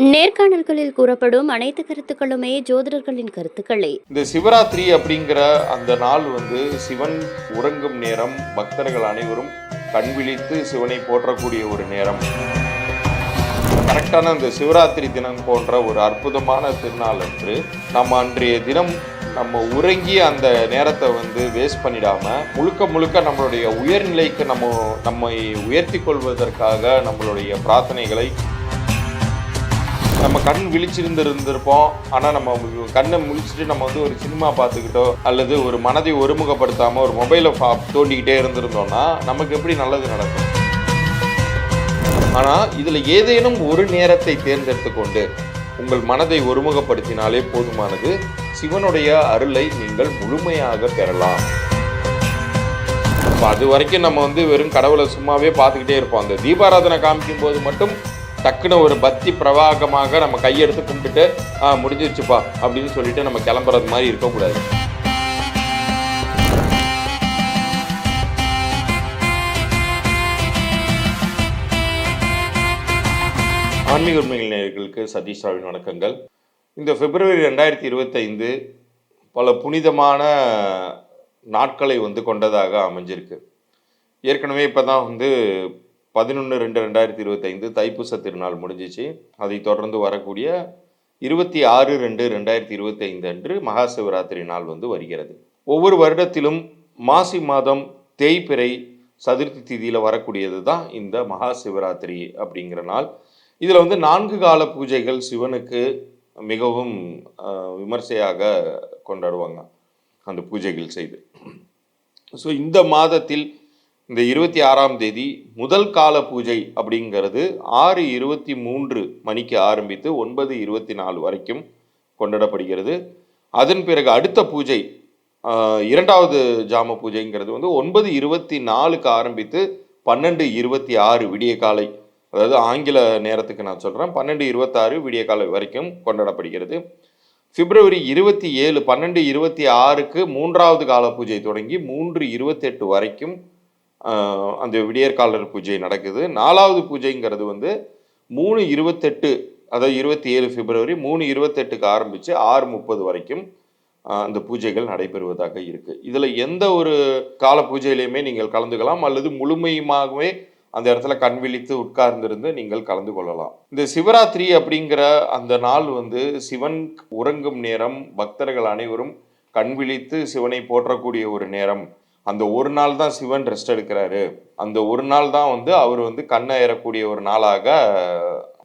நேர்காணல்களில் கூறப்படும் அனைத்து கருத்துக்களுமே ஜோதிடர்களின் கருத்துக்களே. இந்த சிவராத்திரி அப்படிங்கிற அந்த நாள் வந்து சிவன் உறங்கும் நேரம் பக்தர்கள் அனைவரும் கண் விழித்து சிவனை போற்றக்கூடிய ஒரு நேரம். கரெக்டான இந்த சிவராத்திரி தினம் போன்ற ஒரு அற்புதமான திருநாள் அன்று நம்ம அன்றைய தினம் நம்ம உறங்கி அந்த நேரத்தை வந்து வேஸ்ட் பண்ணிடாம முழுக்க முழுக்க நம்மளுடைய உயர்நிலைக்கு நம்ம நம்மை உயர்த்தி கொள்வதற்காக நம்மளுடைய பிரார்த்தனைகளை நம்ம கண் விழிச்சிருந்து இருந்திருப்போம் ஆனால் நம்ம கண்ணை முழிச்சிட்டு நம்ம வந்து ஒரு சினிமா பார்த்துக்கிட்டோ அல்லது ஒரு மனதை ஒருமுகப்படுத்தாமல் ஒரு மொபைலை பா தோண்டிக்கிட்டே இருந்திருந்தோம்னா நமக்கு எப்படி நல்லது நடக்கும்? ஆனால் இதில் ஏதேனும் ஒரு நேரத்தை தேர்ந்தெடுத்து கொண்டு உங்கள் மனதை ஒருமுகப்படுத்தினாலே போதுமானது. சிவனுடைய அருளை நீங்கள் முழுமையாக பெறலாம். இப்போ அது வரைக்கும் நம்ம வந்து வெறும் கடவுளை சும்மாவே பார்த்துக்கிட்டே இருப்போம். அந்த தீபாராதனை காமிக்கும் போது மட்டும் டக்குன்னு ஒரு பக்தி பிரவாகமாக நம்ம கையெடுத்து கும்பிட்டுட்டு முடிஞ்சிருச்சுப்பா அப்படின்னு சொல்லிட்டு நம்ம கிளம்புறது மாதிரி இருக்கக்கூடாது. ஆன்மீக உண்மைகள் நேயர்களுக்கு சதீஷ் ராவின் வணக்கங்கள். இந்த பிப்ரவரி ரெண்டாயிரத்தி இருபத்தைந்து பல புனிதமான நாட்களை வந்து கொண்டதாக அமைஞ்சிருக்கு. ஏற்கனவே இப்போ தான் வந்து பதினொன்று ரெண்டு ரெண்டாயிரத்தி இருபத்தைந்து தைப்பூச திருநாள் முடிஞ்சிச்சு. அதை தொடர்ந்து வரக்கூடிய இருபத்தி ஆறு ரெண்டு ரெண்டாயிரத்தி இருபத்தைந்து அன்று மகா சிவராத்திரி நாள் வந்து வருகிறது. ஒவ்வொரு வருடத்திலும் மாசி மாதம் தேய்பிறை சதுர்த்தி திதியில் வரக்கூடியது தான் இந்த மகா சிவராத்திரி அப்படிங்கிற நாள். இதில் வந்து நான்கு கால பூஜைகள் சிவனுக்கு மிகவும் விமர்சையாக கொண்டாடுவாங்க. அந்த பூஜைகள் செய்து. ஸோ இந்த மாதத்தில் இந்த இருபத்தி ஆறாம் தேதி முதல் கால பூஜை அப்படிங்கிறது ஆறு இருபத்தி மூன்று மணிக்கு ஆரம்பித்து ஒன்பது இருபத்தி நாலு வரைக்கும் கொண்டாடப்படுகிறது. அதன் பிறகு அடுத்த பூஜை இரண்டாவது ஜாம பூஜைங்கிறது வந்து ஒன்பது இருபத்தி நாலுக்கு ஆரம்பித்து பன்னெண்டு இருபத்தி ஆறு விடிய காலை அதாவது ஆங்கில நேரத்துக்கு நான் சொல்கிறேன் பன்னெண்டு இருபத்தாறு விடிய காலை வரைக்கும் கொண்டாடப்படுகிறது. பிப்ரவரி இருபத்தி ஏழு பன்னெண்டு இருபத்தி ஆறுக்கு மூன்றாவது கால பூஜை தொடங்கி மூன்று இருபத்தெட்டு வரைக்கும் அந்த விடியற்காலர் பூஜை நடக்குது. நாலாவது பூஜைங்கிறது வந்து மூணு இருபத்தெட்டு அதாவது இருபத்தி ஏழு பிப்ரவரி மூணு இருபத்தெட்டுக்கு ஆரம்பித்து ஆறு முப்பது வரைக்கும் அந்த பூஜைகள் நடைபெறுவதாக இருக்குது இதில் எந்த ஒரு கால பூஜையிலையுமே நீங்கள் கலந்துக்கலாம் அல்லது முழுமையுமாகவே அந்த இடத்துல கண் விழித்து உட்கார்ந்திருந்து நீங்கள் கலந்து கொள்ளலாம். இந்த சிவராத்திரி அப்படிங்கிற அந்த நாள் வந்து சிவன் உறங்கும் நேரம் பக்தர்கள் அனைவரும் கண் விழித்து சிவனை போற்றக்கூடிய ஒரு நேரம். அந்த ஒரு நாள் தான் சிவன் ரெஸ்ட் எடுக்கிறாரு. அந்த ஒரு நாள் தான் வந்து அவர் வந்து கண்ணை ஏறக்கூடிய ஒரு நாளாக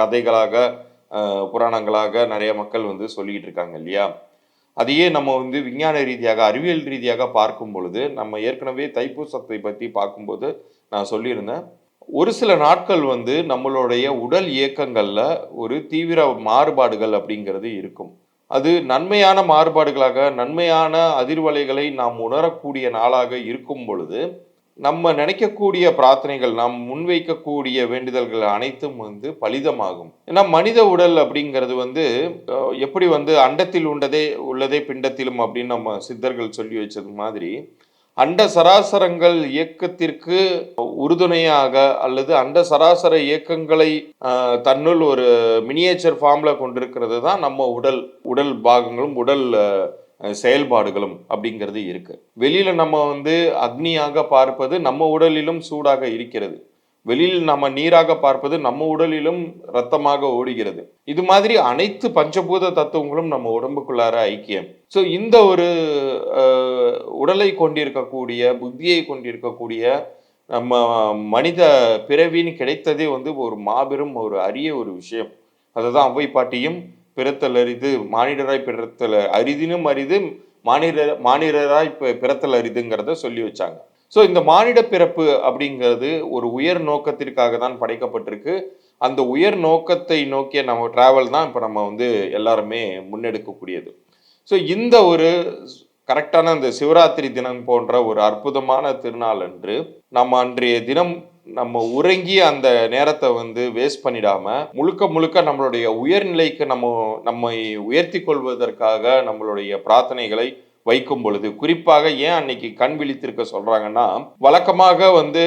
கதைகளாக புராணங்களாக நிறைய மக்கள் வந்து சொல்லிக்கிட்டு இருக்காங்க இல்லையா? அதையே நம்ம வந்து விஞ்ஞான ரீதியாக அறிவியல் ரீதியாக பார்க்கும் பொழுது நம்ம ஏற்கனவே தைப்பூசத்தை பற்றி பார்க்கும்போது நான் சொல்லியிருந்தேன். ஒரு சில நாட்கள் வந்து நம்மளுடைய உடல் இயக்கங்களில் ஒரு தீவிர மாறுபாடுகள் அப்படிங்கிறது இருக்கும். அது நன்மையான மாறுபாடுகளாக நன்மையான அதிர்வலைகளை நாம் உணரக்கூடிய நாளாக இருக்கும் பொழுது நம்ம நினைக்கக்கூடிய பிரார்த்தனைகள் நாம் முன்வைக்கக்கூடிய வேண்டுதல்கள் அனைத்தும் வந்து பலிதமாகும். ஏன்னா மனித உடல் அப்படிங்கிறது வந்து எப்படி வந்து அண்டத்தில் உண்டதே உள்ளதே பிண்டத்திலும் அப்படின்னு நம்ம சித்தர்கள் சொல்லி வச்சது மாதிரி அண்ட சராசரங்கள் இயக்கத்திற்கு உறுதுணையாக அல்லது அண்ட சராசர இயக்கங்களை தன்னுள் ஒரு மினியேச்சர் ஃபார்ம்ல கொண்டிருக்கிறது தான் நம்ம உடல் உடல் பாகங்களும் உடல் செயல்பாடுகளும் அப்படிங்கிறது இருக்கு. வெளியில நம்ம வந்து அக்னியாக பார்ப்பது நம்ம உடலிலும் சூடாக இருக்கிறது. வெளியில் நம்ம நீராக பார்ப்பது நம்ம உடலிலும் ரத்தமாக ஓடுகிறது. இது மாதிரி அனைத்து பஞ்சபூத தத்துவங்களும் நம்ம உடம்புக்குள்ளார ஐக்கியம். ஸோ இந்த ஒரு உடலை கொண்டிருக்கக்கூடிய புத்தியை கொண்டிருக்கக்கூடிய நம்ம மனித பிறவின்னு கிடைத்ததே வந்து ஒரு மாபெரும் ஒரு அரிய ஒரு விஷயம். அதுதான் அவ்வை பாட்டியும் பிறத்தல் அரிது மானிடராய் பிறத்தல் அரிதினும் அரிது மானிட மானிடராய் பிறத்தல் அரிதுங்கிறத சொல்லி வச்சாங்க. ஸோ இந்த மானிட பிறப்பு அப்படிங்கிறது ஒரு உயர் நோக்கத்திற்காக தான் படைக்கப்பட்டிருக்கு. அந்த உயர் நோக்கத்தை நோக்கிய நம்ம டிராவல் தான் இப்போ நம்ம வந்து எல்லாருமே முன்னெடுக்கக்கூடியது. ஸோ இந்த ஒரு கரெக்டான இந்த சிவராத்திரி தினம் போன்ற ஒரு அற்புதமான திருநாள் அன்று நம்ம அன்றைய தினம் நம்ம உறங்கி அந்த நேரத்தை வந்து வேஸ்ட் பண்ணிடாம முழுக்க முழுக்க நம்மளுடைய உயர்நிலைக்கு நம்ம நம்மை உயர்த்தி கொள்வதற்காக நம்மளுடைய பிரார்த்தனைகளை வைக்கும் பொழுது குறிப்பாக ஏன் அன்னைக்கு கண் விழித்திருக்க சொல்றாங்கன்னா வழக்கமாக வந்து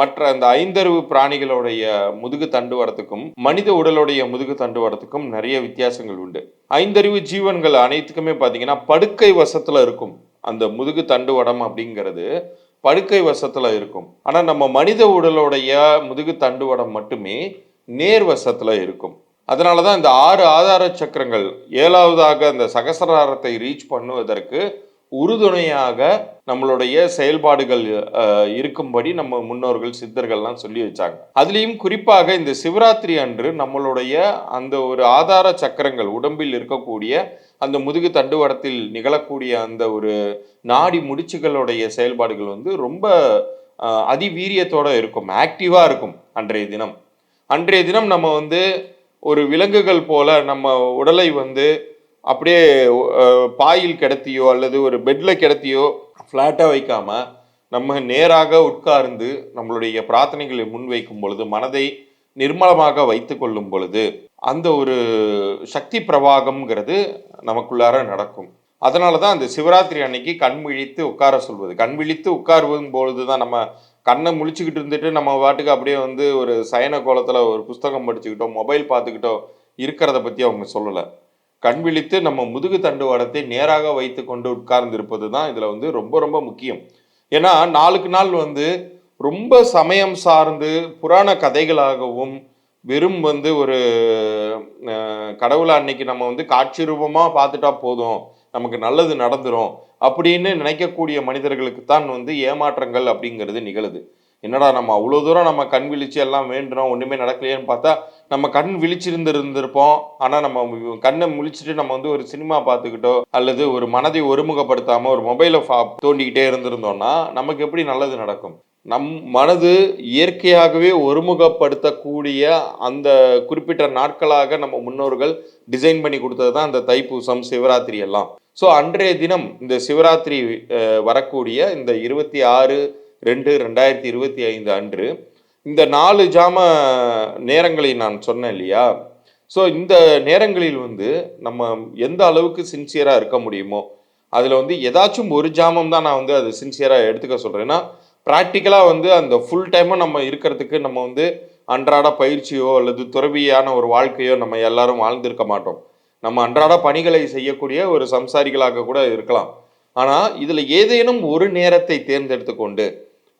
மற்ற அந்த ஐந்தறிவு பிராணிகளுடைய முதுகு தண்டுவரத்துக்கும் மனித உடலுடைய முதுகு தண்டுவரத்துக்கும் நிறைய வித்தியாசங்கள் உண்டு. ஐந்தறிவு ஜீவன்கள் அனைத்துக்குமே பார்த்தீங்கன்னா படுக்கை வசத்துல இருக்கும். அந்த முதுகு தண்டுவடம் அப்படிங்கிறது படுக்கை வசத்துல இருக்கும். ஆனா நம்ம மனித உடலுடைய முதுகு தண்டுவடம் மட்டுமே நேர் வசத்துல இருக்கும். அதனால தான் இந்த ஆறு ஆதார சக்கரங்கள் ஏழாவதாக அந்த சகசராரத்தை ரீச் பண்ணுவதற்கு உறுதுணையாக நம்மளுடைய செயல்பாடுகள் இருக்கும்படி நம்ம முன்னோர்கள் சித்தர்கள்லாம் சொல்லி வச்சாங்க. அதுலேயும் குறிப்பாக இந்த சிவராத்திரி அன்று நம்மளுடைய அந்த ஒரு ஆதார சக்கரங்கள் உடம்பில் இருக்கக்கூடிய அந்த முதுகு தண்டுவடத்தில் நிகழக்கூடிய அந்த ஒரு நாடி முடிச்சுகளுடைய செயல்பாடுகள் வந்து ரொம்ப அதிவீரியத்தோடு இருக்கும் ஆக்டிவாக இருக்கும் அன்றைய தினம். அன்றைய தினம் நம்ம வந்து ஒரு விலங்குகள் போல நம்ம உடலை வந்து அப்படியே பாயில் கிடத்தியோ அல்லது ஒரு பெட்டில் கிடத்தியோ ஃப்ளாட்டாக வைக்காம நம்ம நேராக உட்கார்ந்து நம்மளுடைய பிரார்த்தனைகளை முன்வைக்கும் பொழுது மனதை நிர்மலமாக வைத்து கொள்ளும் பொழுது அந்த ஒரு சக்தி பிரவாகம்ங்கிறது நமக்குள்ளார நடக்கும். அதனால தான் அந்த சிவராத்திரி அன்னைக்கு கண் விழித்து உட்கார சொல்வது. கண் விழித்து உட்காருவதும் பொழுது தான் நம்ம கண்ணை முழிச்சுக்கிட்டு இருந்துட்டு நம்ம வாட்டுக்கு அப்படியே வந்து ஒரு சயன கோலத்தில் ஒரு புஸ்தகம் படிச்சுக்கிட்டோ மொபைல் பார்த்துக்கிட்டோ இருக்கிறத பற்றி அவங்க சொல்லலை. கண் விழித்து நம்ம முதுகு தண்டுவாடத்தை நேராக வைத்து கொண்டு உட்கார்ந்து இருப்பது தான் இதில் வந்து ரொம்ப ரொம்ப முக்கியம். ஏன்னா நாளுக்கு நாள் வந்து ரொம்ப சமயம் சார்ந்து புராண கதைகளாகவும் வெறும் வந்து ஒரு கடவுளை அன்னைக்கு நம்ம வந்து காட்சி ரூபமாக பார்த்துட்டா போதும். நமக்கு நல்லது நடந்துரும் அப்படின்னு நினைக்கக்கூடிய மனிதர்களுக்கு தான் வந்து ஏமாற்றங்கள் அப்படிங்கிறது நிகழுது. என்னடா நம்ம அவ்வளோ தூரம் நம்ம கண் விழிச்சு எல்லாம் வேண்டுறோம் ஒன்றுமே நடக்கலையேன்னு பார்த்தா நம்ம கண் விழிச்சிருந்துருந்திருப்போம். ஆனால் நம்ம கண்ணை முழிச்சிட்டு நம்ம வந்து ஒரு சினிமா பார்த்துக்கிட்டோ அல்லது ஒரு மனதை ஒருமுகப்படுத்தாமல் ஒரு மொபைலை ஃபா தோண்டிக்கிட்டே இருந்திருந்தோம்னா நமக்கு எப்படி நல்லது நடக்கும்? நம் மனது இயற்கையாகவே ஒருமுகப்படுத்தக்கூடிய அந்த குறிப்பிட்ட நாட்களாக நம்ம முன்னோர்கள் டிசைன் பண்ணி கொடுத்தது தான் அந்த தைப்பூசம் சிவராத்திரி எல்லாம். ஸோ அன்றைய தினம் இந்த சிவராத்திரி வரக்கூடிய இந்த இருபத்தி ஆறு ரெண்டு ரெண்டாயிரத்தி இருபத்தி ஐந்து அன்று இந்த நாலு ஜாம நேரங்களை நான் சொன்னேன் இல்லையா? ஸோ இந்த நேரங்களில் வந்து நம்ம எந்த அளவுக்கு சின்சியராக இருக்க முடியுமோ அதில் வந்து ஏதாச்சும் ஒரு ஜாமம் தான் நான் வந்து அது சின்சியராக எடுத்துக்க சொல்கிறேன்னா ப்ராக்டிக்கலாக வந்து அந்த ஃபுல் டைமும் நம்ம இருக்கிறதுக்கு நம்ம வந்து அன்றாட பயிற்சியோ அல்லது துறவியான ஒரு வாழ்க்கையோ நம்ம எல்லாரும் வாழ்ந்திருக்க மாட்டோம். நம்ம அன்றாட பணிகளை செய்யக்கூடிய ஒரு சம்சாரிகளாக கூட இருக்கலாம். ஆனால் இதில் ஏதேனும் ஒரு நேரத்தை தேர்ந்தெடுத்து கொண்டு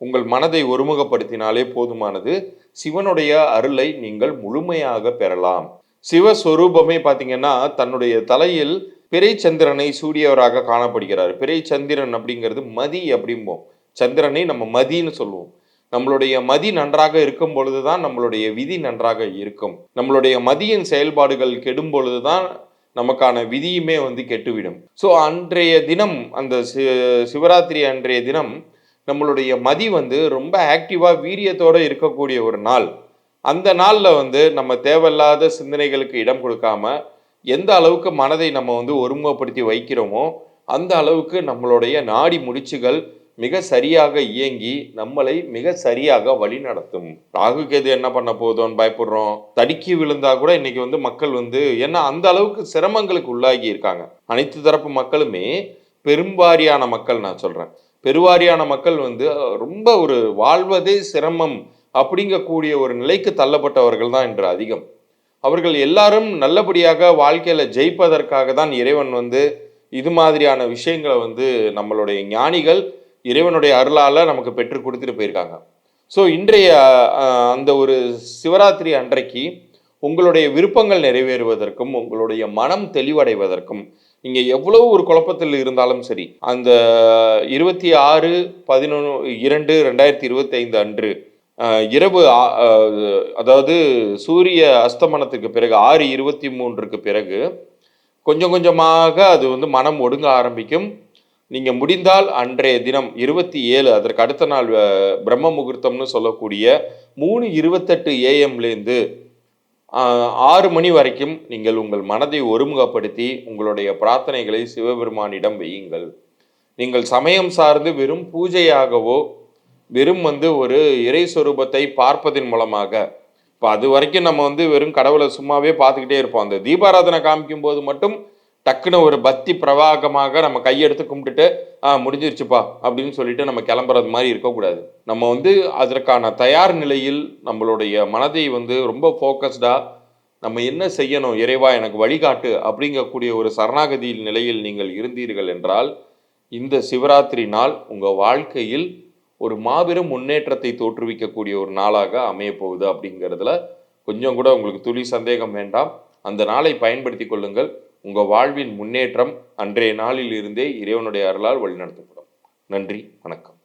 உங்கள் மனதை ஒருமுகப்படுத்தினாலே போதுமானது. சிவனுடைய அருளை நீங்கள் முழுமையாக பெறலாம். சிவஸ்வரூபமே பார்த்தீங்கன்னா தன்னுடைய தலையில் பிறைச்சந்திரனை சூரியவராக காணப்படுகிறார். பிறைச்சந்திரன் அப்படிங்கிறது மதி அப்படிம்போம். சந்திரனை நம்ம மதின்னு சொல்லுவோம். நம்மளுடைய மதி நன்றாக இருக்கும் பொழுதுதான் நம்மளுடைய விதி நன்றாக இருக்கும். நம்மளுடைய மதியின் செயல்பாடுகள் கெடும் பொழுதுதான் நமக்கான விதியுமே வந்து கெட்டுவிடும். ஸோ அன்றைய தினம் அந்த சி சிவராத்திரி அன்றைய தினம் நம்மளுடைய மதி வந்து ரொம்ப ஆக்டிவாக வீரியத்தோடு இருக்கக்கூடிய ஒரு நாள். அந்த நாளில் வந்து நம்ம தேவையில்லாத சிந்தனைகளுக்கு இடம் கொடுக்காம எந்த அளவுக்கு மனதை நம்ம வந்து ஒருமுகப்படுத்தி வைக்கிறோமோ அந்த அளவுக்கு நம்மளுடைய நாடி முடிச்சுகள் மிக சரியாக இயங்கி நம்மளை மிக சரியாக வழி நடத்தும். ராகு கேது என்ன பண்ண போதோன்னு பயப்படுறோம். தடுக்கி விழுந்தா கூட இன்னைக்கு வந்து மக்கள் வந்து ஏன்னா அந்த அளவுக்கு சிரமங்களுக்கு உள்ளாகி இருக்காங்க. அனைத்து தரப்பு மக்களுமே பெரும்பாரியான மக்கள் நான் சொல்றேன். பெருவாரியான மக்கள் வந்து ரொம்ப ஒரு வாழ்வதே சிரமம் அப்படிங்கக்கூடிய ஒரு நிலைக்கு தள்ளப்பட்டவர்கள் தான் இன்று அதிகம். அவர்கள் எல்லாரும் நல்லபடியாக வாழ்க்கையில ஜெயிப்பதற்காக தான் இறைவன் வந்து இது மாதிரியான விஷயங்களை வந்து நம்மளுடைய ஞானிகள் இறைவனுடைய அருளால நமக்கு பெற்று கொடுத்துட்டு போயிருக்காங்க. ஸோ இன்றைய அந்த ஒரு சிவராத்திரி அன்றைக்கு உங்களுடைய விருப்பங்கள் நிறைவேறுவதற்கும் உங்களுடைய மனம் தெளிவடைவதற்கும் நீங்கள் எவ்வளவு ஒரு குழப்பத்தில் இருந்தாலும் சரி அந்த இருபத்தி ஆறு பதினொன்று இரண்டு ரெண்டாயிரத்தி இருபத்தி ஐந்து அன்று இரவு அதாவது சூரிய அஸ்தமனத்துக்கு பிறகு ஆறு இருபத்தி மூன்றுக்கு பிறகு கொஞ்சம் கொஞ்சமாக அது வந்து மனம் ஒடுங்க ஆரம்பிக்கும். நீங்க முடிந்தால் அன்றைய தினம் இருபத்தி ஏழு அதற்கு அடுத்த நாள் பிரம்ம முகூர்த்தம்னு சொல்லக்கூடிய மூணு இருபத்தெட்டு ஏஎம்லேருந்து ஆறு மணி வரைக்கும் நீங்கள் உங்கள் மனதை ஒருமுகப்படுத்தி உங்களுடைய பிரார்த்தனைகளை சிவபெருமானிடம் வையுங்கள். நீங்கள் சமயம் சார்ந்து வெறும் பூஜையாகவோ வெறும் வந்து ஒரு இறை சொரூபத்தை பார்ப்பதன் மூலமாக இப்போ அது வரைக்கும் நம்ம வந்து வெறும் கடவுளை சும்மாவே பார்த்துக்கிட்டே இருப்போம். அந்த தீபாராதனை காமிக்கும் போது மட்டும் டக்குன்னு ஒரு பக்தி பிரவாகமாக நம்ம கையெடுத்து கும்பிட்டுட்டு ஆ முடிஞ்சிருச்சுப்பா அப்படின்னு சொல்லிட்டு நம்ம கிளம்புறது மாதிரி இருக்கக்கூடாது. நம்ம வந்து அதற்கான தயார் நிலையில் நம்மளுடைய மனதை வந்து ரொம்ப ஃபோக்கஸ்டாக நம்ம என்ன செய்யணும் இறைவா எனக்கு வழிகாட்டு அப்படிங்கக்கூடிய ஒரு சரணாகதியில் நிலையில் நீங்கள் இருந்தீர்கள் என்றால் இந்த சிவராத்திரி நாள் உங்கள் வாழ்க்கையில் ஒரு மாபெரும் முன்னேற்றத்தை தோற்றுவிக்கக்கூடிய ஒரு நாளாக அமையப்போகுது அப்படிங்கிறதுல கொஞ்சம் கூட உங்களுக்கு துளி சந்தேகம் வேண்டாம். அந்த நாளை பயன்படுத்தி கொள்ளுங்கள். உங்கள் வாழ்வின் முன்னேற்றம் அன்றைய நாளில் இருந்தே இறைவனுடைய அருளால் வழிநடத்தப்படும். நன்றி வணக்கம்.